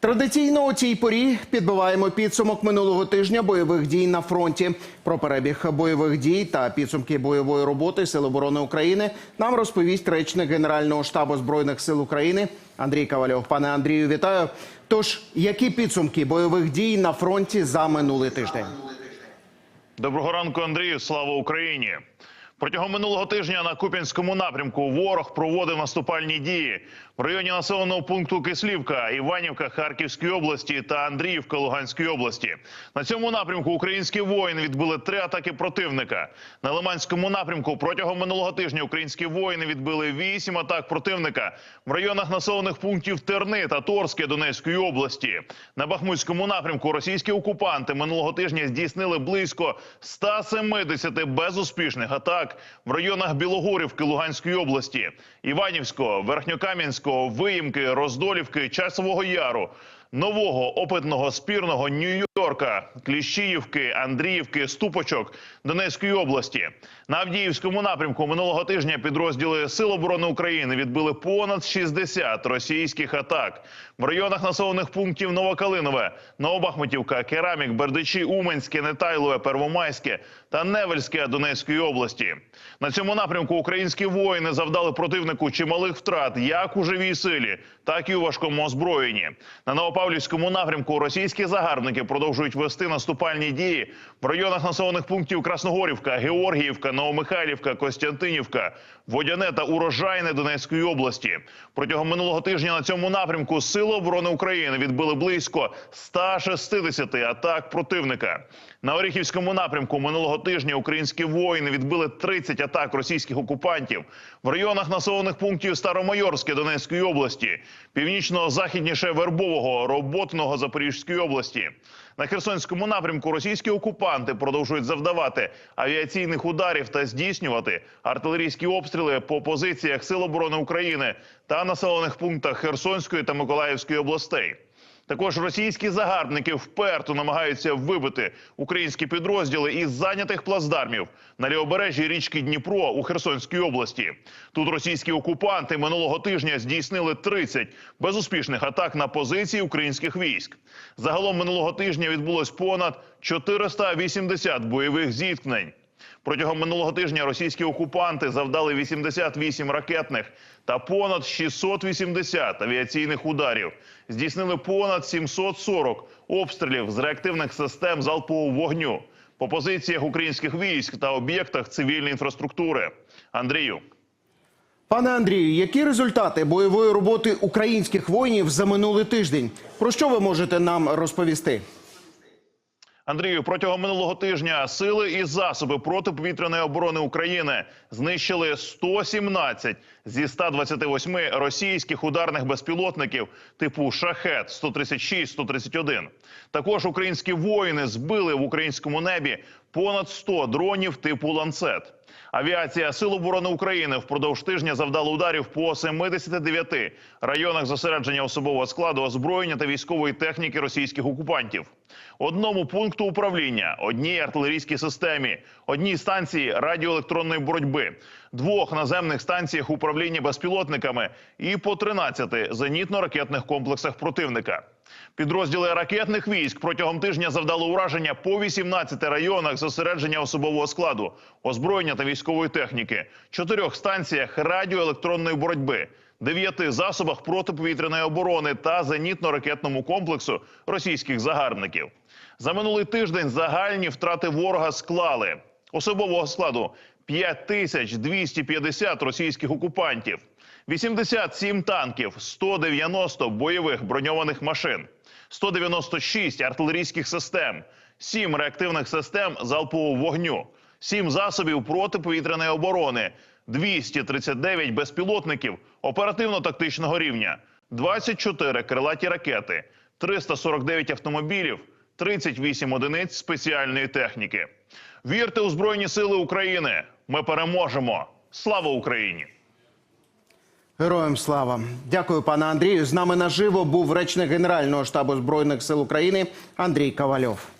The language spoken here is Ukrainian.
Традиційно у цій порі підбиваємо підсумок минулого тижня бойових дій на фронті. Про перебіг бойових дій та підсумки бойової роботи Сил оборони України нам розповість речник Генерального штабу збройних сил України Андрій Кавальов. Пане Андрію, вітаю. Тож, які підсумки бойових дій на фронті за минулий тиждень? Доброго ранку, Андрію. Слава Україні. Протягом минулого тижня на Куп'янському напрямку ворог проводив наступальні дії в районі населеного пункту Кислівка, Іванівка Харківської області та Андріївка Луганської області. На цьому напрямку українські воїни відбили три атаки противника. На Лиманському напрямку протягом минулого тижня українські воїни відбили вісім атак противника в районах населених пунктів Терни та Торське Донецької області. На Бахмутському напрямку російські окупанти минулого тижня здійснили близько 170 безуспішних атак в районах Білогорівки Луганської області, Іванівського, Верхньокам'янського, Виїмки, Роздолівки, Часового Яру. Нового опитного спірного Нью-Йорка, Кліщіївки, Андріївки, Ступочок Донецької області на Авдіївському напрямку минулого тижня підрозділи Сил оборони України відбили понад 60 російських атак в районах населених пунктів Новокалинове, Новобахмутівка, Керамік, Бердичі, Уманське, Нетайлове, Первомайське та Невельське Донецької області. На цьому напрямку українські воїни завдали противнику чималих втрат як у живій силі, так і у важкому озброєнні. На Новопавлівському напрямку російські загарбники продовжують вести наступальні дії в районах населених пунктів Красногорівка, Георгіївка, Новомихайлівка, Костянтинівка, Водяне та Урожайне Донецької області. Протягом минулого тижня на цьому напрямку Сили оборони України відбили близько 160 атак противника. На Оріхівському напрямку минулого тижня українські воїни відбили 30 атак російських окупантів в районах населених пунктів Старомайорське Донецької області, північно-західніше Вербового, Роботного Запорізької області. На Херсонському напрямку російські окупанти продовжують завдавати авіаційних ударів та здійснювати артилерійські обстріли по позиціях Сил оборони України та населених пунктах Херсонської та Миколаївської областей. Також російські загарбники вперто намагаються вибити українські підрозділи із зайнятих плацдармів на лівобережжі річки Дніпро у Херсонській області. Тут російські окупанти минулого тижня здійснили 30 безуспішних атак на позиції українських військ. Загалом минулого тижня відбулось понад 480 бойових зіткнень. Протягом минулого тижня російські окупанти завдали 88 ракетних та понад 680 авіаційних ударів. Здійснили понад 740 обстрілів з реактивних систем залпового вогню по позиціях українських військ та об'єктах цивільної інфраструктури. Андрію. Пане Андрію, які результати бойової роботи українських воїнів за минулий тиждень? Про що ви можете нам розповісти? Андрію, протягом минулого тижня сили і засоби протиповітряної оборони України знищили 117 зі 128 російських ударних безпілотників типу шахет 136 131 Також українські воїни збили в українському небі понад 100 дронів типу ланцет. Авіація Сил оборони України впродовж тижня завдала ударів по 79 районах зосередження особового складу озброєння та військової техніки російських окупантів. Одному пункту управління, одній артилерійській системі, одній станції радіоелектронної боротьби, двох наземних станціях управління безпілотниками і по 13 зенітно-ракетних комплексах противника. Підрозділи ракетних військ протягом тижня завдали ураження по 18 районах зосередження особового складу, озброєння та військової техніки, чотирьох станціях радіоелектронної боротьби, дев'яти засобах протиповітряної оборони та зенітно-ракетному комплексу російських загарбників. За минулий тиждень загальні втрати ворога склали особового складу 5250 російських окупантів. 87 танків, 190 бойових броньованих машин, 196 артилерійських систем, 7 реактивних систем залпового вогню, 7 засобів протиповітряної оборони, 239 безпілотників оперативно-тактичного рівня, 24 крилаті ракети, 349 автомобілів, 38 одиниць спеціальної техніки. Вірте у Збройні Сили України! Ми переможемо! Слава Україні! Героям слава, дякую, пане Андрію. З нами наживо був речник Генерального штабу збройних сил України Андрій Кавальов.